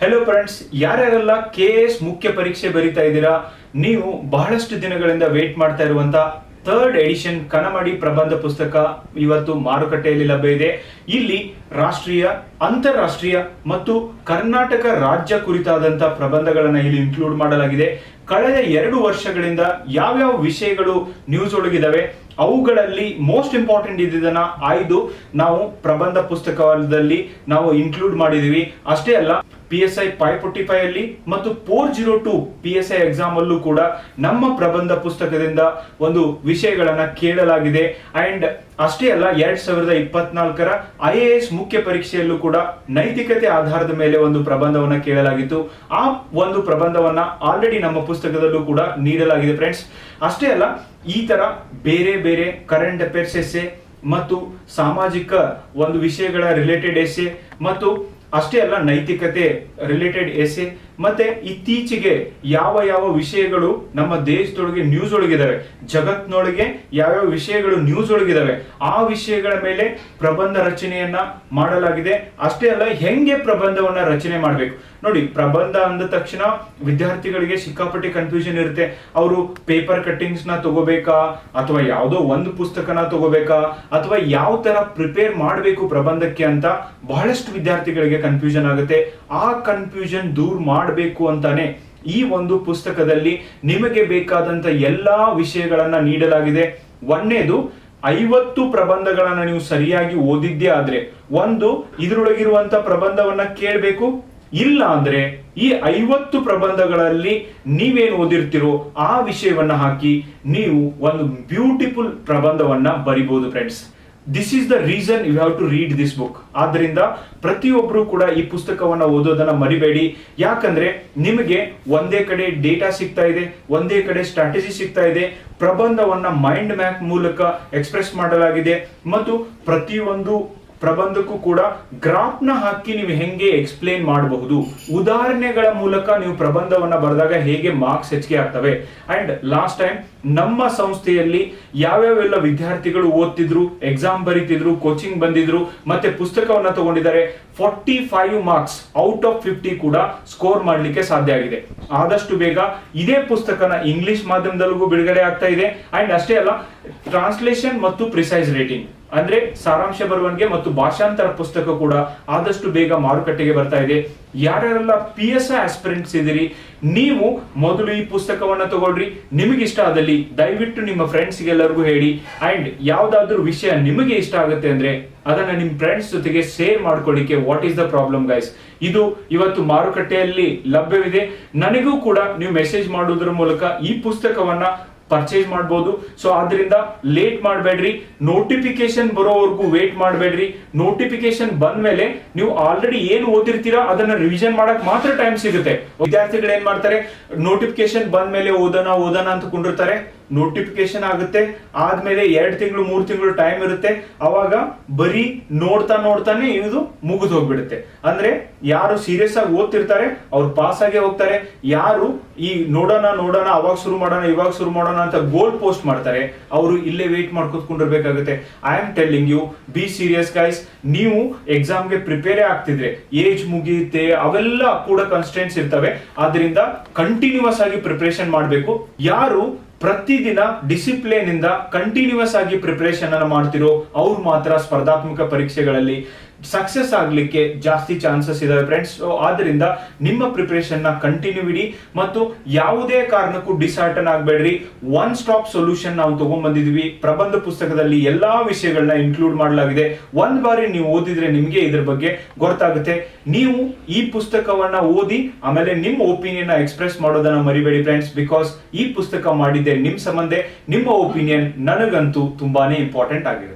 Hello friends ಯಾರ್ಯಾರೆಲ್ಲ K S ಮುಖ್ಯ ಪರೀಕ್ಷೆ ಬರೀತಾ ಇದ್ದೀರಾ, ನೀವು ಬಹಳಷ್ಟು ದಿನಗಳಿಂದ ವೇಟ್ ಮಾಡ್ತಾ ಇರುವಂತ ಥರ್ಡ್ ಎಡಿಷನ್ ಕನಮಡಿ ಪ್ರಬಂಧ ಪುಸ್ತಕ ಇವತ್ತು ಮಾರುಕಟ್ಟೆಯಲ್ಲಿ ಲಭ್ಯ ಇದೆ. ಇಲ್ಲಿ ರಾಷ್ಟ್ರೀಯ, ಅಂತಾರಾಷ್ಟ್ರೀಯ ಮತ್ತು ಕರ್ನಾಟಕ ರಾಜ್ಯ ಕುರಿತಾದಂತ ಪ್ರಬಂಧಗಳನ್ನ ಇಲ್ಲಿ ಇನ್ಕ್ಲೂಡ್ ಮಾಡಲಾಗಿದೆ. ಕಳೆದ ಎರಡು ವರ್ಷಗಳಿಂದ ಯಾವ್ಯಾವ ವಿಷಯಗಳು ನ್ಯೂಸ್ ಒಳಗಿದಾವೆ, ಅವುಗಳಲ್ಲಿ ಮೋಸ್ಟ್ ಇಂಪಾರ್ಟೆಂಟ್ ಇದ್ದಿದ್ದನ್ನ ಆಯ್ದು ನಾವು ಪ್ರಬಂಧ ಪುಸ್ತಕದಲ್ಲಿ ನಾವು ಇನ್ಕ್ಲೂಡ್ ಮಾಡಿದೀವಿ. ಅಷ್ಟೇ ಅಲ್ಲ P S I five forty five ಅಲ್ಲಿ ಮತ್ತು four zero two P S I exam ಅಲ್ಲೂ ಕೂಡ ನಮ್ಮ ಪ್ರಬಂಧ ಪುಸ್ತಕದಿಂದ ಒಂದು ವಿಷಯಗಳನ್ನ ಕೇಳಲಾಗಿದೆ. ಅಂಡ್ ಅಷ್ಟೇ ಅಲ್ಲ, ಎರಡ್ ಸಾವಿರದ ಇಪ್ಪತ್ನಾಲ್ಕರ ಐ ಎ ಎಸ್ ಮುಖ್ಯ ಪರೀಕ್ಷೆಯಲ್ಲೂ ಕೂಡ ನೈತಿಕತೆ ಆಧಾರದ ಮೇಲೆ ಒಂದು ಪ್ರಬಂಧವನ್ನ ಕೇಳಲಾಗಿತ್ತು. ಆ ಒಂದು ಪ್ರಬಂಧವನ್ನ ಆಲ್ರೆಡಿ ನಮ್ಮ ಪುಸ್ತಕದಲ್ಲೂ ಕೂಡ ನೀಡಲಾಗಿದೆ ಫ್ರೆಂಡ್ಸ್ ಅಷ್ಟೇ ಅಲ್ಲ, ಈ ತರ ಬೇರೆ ಬೇರೆ ಕರೆಂಟ್ ಅಫೇರ್ಸ್ ಎಸ್ಸೆ ಮತ್ತು ಸಾಮಾಜಿಕ ಒಂದು ವಿಷಯಗಳ ರಿಲೇಟೆಡ್ ಎಸ್ಸೆ ಮತ್ತು ಅಷ್ಟೇ ಅಲ್ಲ ನೈತಿಕತೆ ರಿಲೇಟೆಡ್ ಎಸ್ಸೆ ಮತ್ತೆ ಇತ್ತೀಚೆಗೆ ಯಾವ ಯಾವ ವಿಷಯಗಳು ನಮ್ಮ ದೇಶದೊಳಗೆ ನ್ಯೂಸ್ ಒಳಗಿದಾವೆ ಜಗತ್ನೊಳಗೆ ಯಾವ್ಯಾವ ವಿಷಯಗಳು ನ್ಯೂಸ್ ಒಳಗಿದಾವೆ, ಆ ವಿಷಯಗಳ ಮೇಲೆ ಪ್ರಬಂಧ ರಚನೆಯನ್ನ ಮಾಡಲಾಗಿದೆ. ಅಷ್ಟೇ ಅಲ್ಲ, ಹೆಂಗೆ ಪ್ರಬಂಧವನ್ನ ರಚನೆ ಮಾಡಬೇಕು? ನೋಡಿ, ಪ್ರಬಂಧ ಅಂದ ತಕ್ಷಣ ವಿದ್ಯಾರ್ಥಿಗಳಿಗೆ ಸಿಕ್ಕಾಪಟ್ಟೆ ಕನ್ಫ್ಯೂಷನ್ ಇರುತ್ತೆ. ಅವರು ಪೇಪರ್ ಕಟ್ಟಿಂಗ್ಸ್ನ ತಗೋಬೇಕಾ, ಅಥವಾ ಯಾವುದೋ ಒಂದು ಪುಸ್ತಕನ ತಗೋಬೇಕಾ, ಅಥವಾ ಯಾವ ತರ ಪ್ರಿಪೇರ್ ಮಾಡಬೇಕು ಪ್ರಬಂಧಕ್ಕೆ ಅಂತ ಬಹಳಷ್ಟು ವಿದ್ಯಾರ್ಥಿಗಳಿಗೆ ಕನ್ಫ್ಯೂಷನ್ ಆಗುತ್ತೆ. ಆ ಕನ್ಫ್ಯೂಷನ್ ದೂರ ಮಾಡಬೇಕು ಅಂತಾನೆ ಈ ಒಂದು ಪುಸ್ತಕದಲ್ಲಿ ನಿಮಗೆ ಬೇಕಾದಂತ ಎಲ್ಲಾ ವಿಷಯಗಳನ್ನ ನೀಡಲಾಗಿದೆ. ಒಂದೇದು, ಐವತ್ತು ಪ್ರಬಂಧಗಳನ್ನ ನೀವು ಸರಿಯಾಗಿ ಓದಿದ್ದೇ ಆದ್ರೆ, ಒಂದು, ಇದರೊಳಗಿರುವಂತ ಪ್ರಬಂಧವನ್ನ ಕೇಳಬೇಕು. ಇಲ್ಲ ಅಂದ್ರೆ ಈ ಐವತ್ತು ಪ್ರಬಂಧಗಳಲ್ಲಿ ನೀವೇನು ಓದಿರ್ತೀರೋ ಆ ವಿಷಯವನ್ನ ಹಾಕಿ ನೀವು ಒಂದು ಬ್ಯೂಟಿಫುಲ್ ಪ್ರಬಂಧವನ್ನ ಬರಿಬಹುದು friends this is the reason you have to read this book ಆದ್ದರಿಂದ ಪ್ರತಿಯೊಬ್ಬರು ಕೂಡ ಈ ಪುಸ್ತಕವನ್ನು ಓದೋದನ್ನು ಮರಿಬೇಡಿ. ಯಾಕಂದ್ರೆ ನಿಮಗೆ ಒಂದೇ ಕಡೆ ಡೇಟಾ ಸಿಗ್ತಾ ಇದೆ, ಒಂದೇ ಕಡೆ ಸ್ಟ್ರಾಟಜಿ ಸಿಗ್ತಾ ಇದೆ. ಪ್ರಬಂಧವನ್ನ ಮೈಂಡ್ ಮ್ಯಾಪ್ ಮೂಲಕ ಎಕ್ಸ್ಪ್ರೆಸ್ ಮಾಡಲಾಗಿದೆ. ಮತ್ತು ಪ್ರತಿಯೊಂದು ಪ್ರಬಂಧಕ್ಕೂ ಕೂಡ ಗ್ರಾಫ್ನ ಹಾಕಿ ನೀವು ಹೆಂಗೆ ಎಕ್ಸ್ಪ್ಲೇನ್ ಮಾಡಬಹುದು? ಉದಾಹರಣೆಗಳ ಮೂಲಕ ನೀವು ಪ್ರಬಂಧವನ್ನ ಬರೆದಾಗ ಹೇಗೆ ಮಾರ್ಕ್ಸ್ ಹೆಚ್ಚಿಗೆ ಆಗ್ತವೆ? ಅಂಡ್ ಲಾಸ್ಟ್ ಟೈಮ್ ನಮ್ಮ ಸಂಸ್ಥೆಯಲ್ಲಿ ಯಾವ್ಯಾವೆಲ್ಲ ವಿದ್ಯಾರ್ಥಿಗಳು ಓದ್ತಿದ್ರು ಎಕ್ಸಾಮ್ ಬರೀತಿದ್ರು ಕೋಚಿಂಗ್ ಬಂದಿದ್ರು, ಮತ್ತೆ ಪುಸ್ತಕವನ್ನ ತಗೊಂಡಿದ್ದಾರೆ forty five marks out of fifty ಕೂಡ ಸ್ಕೋರ್ ಮಾಡಲಿಕ್ಕೆ ಸಾಧ್ಯ ಆಗಿದೆ. ಆದಷ್ಟು ಬೇಗ ಇದೇ ಪುಸ್ತಕನ ಇಂಗ್ಲಿಷ್ ಮಾಧ್ಯಮದಲ್ಲಿಗೂ ಬಿಡುಗಡೆ ಆಗ್ತಾ ಇದೆ. ಅಂಡ್ ಅಷ್ಟೇ ಅಲ್ಲ ಟ್ರಾನ್ಸ್ಲೇಷನ್ ಮತ್ತು ಪ್ರಿಸೈಸ್ ರೇಟಿಂಗ್ ಅಂದ್ರೆ ಸಾರಾಂಶ ಬರವಣಿಗೆ ಮತ್ತು ಭಾಷಾಂತರ ಪುಸ್ತಕ ಕೂಡ ಆದಷ್ಟು ಬೇಗ ಮಾರುಕಟ್ಟೆಗೆ ಬರ್ತಾ ಇದೆ. ಯಾರ್ಯಾರೆಲ್ಲ ಪಿ ಎಸ್ ಆಸ್ಪಿರೆಂಟ್ಸ್ ಇದ್ದೀರಿ, ನೀವು ಮೊದಲು ಈ ಪುಸ್ತಕವನ್ನ ತಗೊಳ್ರಿ. ನಿಮಗೆ ಇಷ್ಟ ಆದಲ್ಲಿ ದಯವಿಟ್ಟು ನಿಮ್ಮ ಫ್ರೆಂಡ್ಸ್ ಎಲ್ಲರಿಗೂ ಹೇಳಿ. ಅಂಡ್ ಯಾವ್ದಾದ್ರು ವಿಷಯ ನಿಮಗೆ ಇಷ್ಟ ಆಗುತ್ತೆ ಅಂದ್ರೆ ಅದನ್ನ ನಿಮ್ ಫ್ರೆಂಡ್ಸ್ ಜೊತೆಗೆ ಶೇರ್ ಮಾಡ್ಕೊಳ್ಳಿಕ್ಕೆ what is the problem guys ಇದು ಇವತ್ತು ಮಾರುಕಟ್ಟೆಯಲ್ಲಿ ಲಭ್ಯವಿದೆ. ನನಗೂ ಕೂಡ ನೀವು ಮೆಸೇಜ್ ಮಾಡೋದ್ರ ಮೂಲಕ ಈ ಪುಸ್ತಕವನ್ನ ಪರ್ಚೇಸ್ ಮಾಡಬಹುದು ಸೊ ಆದ್ರಿಂದ ಲೇಟ್ ಮಾಡಬೇಡ್ರಿ. ನೋಟಿಫಿಕೇಶನ್ ಬರೋವರೆಗೂ ವೇಟ್ ಮಾಡಬೇಡ್ರಿ. ನೋಟಿಫಿಕೇಶನ್ ಬಂದ ಮೇಲೆ ನೀವು ಆಲ್ರೆಡಿ ಏನು ಓದಿರ್ತೀರಾ, ಅದನ್ನ ರಿವಿಷನ್ ಮಾಡಕ್ ಮಾತ್ರ ಟೈಮ್ ಸಿಗುತ್ತೆ. ವಿದ್ಯಾರ್ಥಿಗಳು ಏನ್ ಮಾಡ್ತಾರೆ? ನೋಟಿಫಿಕೇಶನ್ ಬಂದ ಮೇಲೆ ಓದೋಣ ಓದೋಣ ಅಂತ ಕುಂಡಿರ್ತಾರೆ. ನೋಟಿಫಿಕೇಶನ್ ಆಗುತ್ತೆ. ಆದ್ಮೇಲೆ ಎರಡು ತಿಂಗಳು, ಮೂರು ತಿಂಗಳು ಟೈಮ್ ಇರುತ್ತೆ. ಅವಾಗ ಬರೀ ನೋಡ್ತಾ ನೋಡ್ತಾನೆ ಇದು ಮುಗಿದು ಹೋಗ್ಬಿಡುತ್ತೆ. ಅಂದ್ರೆ ಯಾರು ಸೀರಿಯಸ್ ಆಗಿ ಓದ್ತಿರ್ತಾರೆ, ಅವ್ರು ಪಾಸ್ ಆಗೇ ಹೋಗ್ತಾರೆ. ಯಾರು ಈ ನೋಡೋಣ ನೋಡೋಣ, ಅವಾಗ ಶುರು ಮಾಡೋಣ, ಇವಾಗ ಶುರು ಮಾಡೋಣ ಅಂತ ಗೋಲ್ ಪೋಸ್ಟ್ ಮಾಡ್ತಾರೆ, ಅವರು ಇಲ್ಲೇ wait ಮಾಡ್ಕೊತ್ಕೊಂಡಿರ್ಬೇಕಾಗುತ್ತೆ I am telling you be serious guys ನೀವು ಎಕ್ಸಾಮ್ಗೆ ಪ್ರಿಪೇರ್ ಆಗ್ತಿದ್ರೆ ಏಜ್ ಮುಗಿಯುತ್ತೆ, ಅವೆಲ್ಲ ಕೂಡ ಕನ್ಸ್ಟೆಂಟ್ಸ್ ಇರ್ತವೆ. ಆದ್ರಿಂದ ಕಂಟಿನ್ಯೂಸ್ ಆಗಿ ಪ್ರಿಪರೇಷನ್ ಮಾಡಬೇಕು. ಯಾರು ಪ್ರತಿದಿನ ಡಿಸಿಪ್ಲಿನ್ ಇಂದ ಕಂಟಿನ್ಯೂಸ್ ಆಗಿ ಪ್ರಿಪರೇಷನ್ ಅನ್ನು ಮಾಡ್ತಿರೋ ಅವ್ರು ಮಾತ್ರ ಸ್ಪರ್ಧಾತ್ಮಕ ಪರೀಕ್ಷೆಗಳಲ್ಲಿ ಸಕ್ಸಸ್ ಆಗಲಿಕ್ಕೆ ಜಾಸ್ತಿ ಚಾನ್ಸಸ್ ಇದಾವೆ ಫ್ರೆಂಡ್ಸ್ ಸೊ ಆದ್ದರಿಂದ ನಿಮ್ಮ ಪ್ರಿಪ್ರೇಷನ್ನ ಕಂಟಿನ್ಯೂ ಇಡಿ ಮತ್ತು ಯಾವುದೇ ಕಾರಣಕ್ಕೂ ಡಿಸಾರ್ಟನ್ ಆಗಬೇಡ್ರಿ. ಒನ್ ಸ್ಟಾಪ್ ಸೊಲ್ಯೂಷನ್ ನಾವು ತಗೊಂಡ್ಬಂದಿದ್ವಿ. ಪ್ರಬಂಧ ಪುಸ್ತಕದಲ್ಲಿ ಎಲ್ಲಾ ವಿಷಯಗಳನ್ನ ಇನ್ಕ್ಲೂಡ್ ಮಾಡಲಾಗಿದೆ. ಒಂದ್ ಬಾರಿ ನೀವು ಓದಿದ್ರೆ ನಿಮಗೆ ಇದ್ರ ಬಗ್ಗೆ ಗೊತ್ತಾಗುತ್ತೆ. ನೀವು ಈ ಪುಸ್ತಕವನ್ನ ಓದಿ, ಆಮೇಲೆ ನಿಮ್ಮ ಒಪಿನಿಯನ್ ಎಕ್ಸ್ಪ್ರೆಸ್ ಮಾಡೋದನ್ನ ಮರಿಬೇಡಿ ಫ್ರೆಂಡ್ಸ್ ಬಿಕಾಸ್ ಈ ಪುಸ್ತಕ ಮಾಡಿದ್ದೆ ನಿಮ್ ಸಂಬಂಧ. ನಿಮ್ಮ ಒಪಿನಿಯನ್ ನನಗಂತೂ ತುಂಬಾನೇ ಇಂಪಾರ್ಟೆಂಟ್ ಆಗಿರುತ್ತೆ